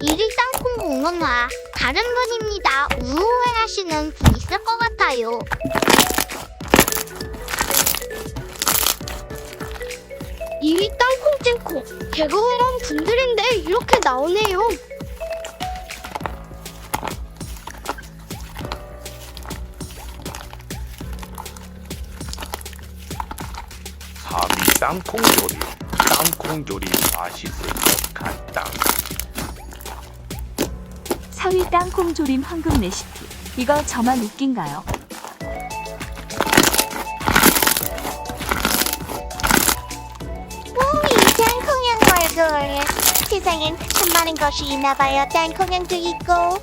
일일 땅콩 공론화 다른 분입니다. 우호해 하시는 분 있을 것 같아요. 이 땅콩 찜콩 개그우먼 분들인데 이렇게 나오네요. 삼이 땅콩 조림 땅콩 조림 맛있을 것 같다 4위 땅콩 조림 황금 레시피. 이거 저만 웃긴가요? 이 땅콩양 얼굴. 세상엔 참 많은 것이 있나 봐요. 땅콩양도 있고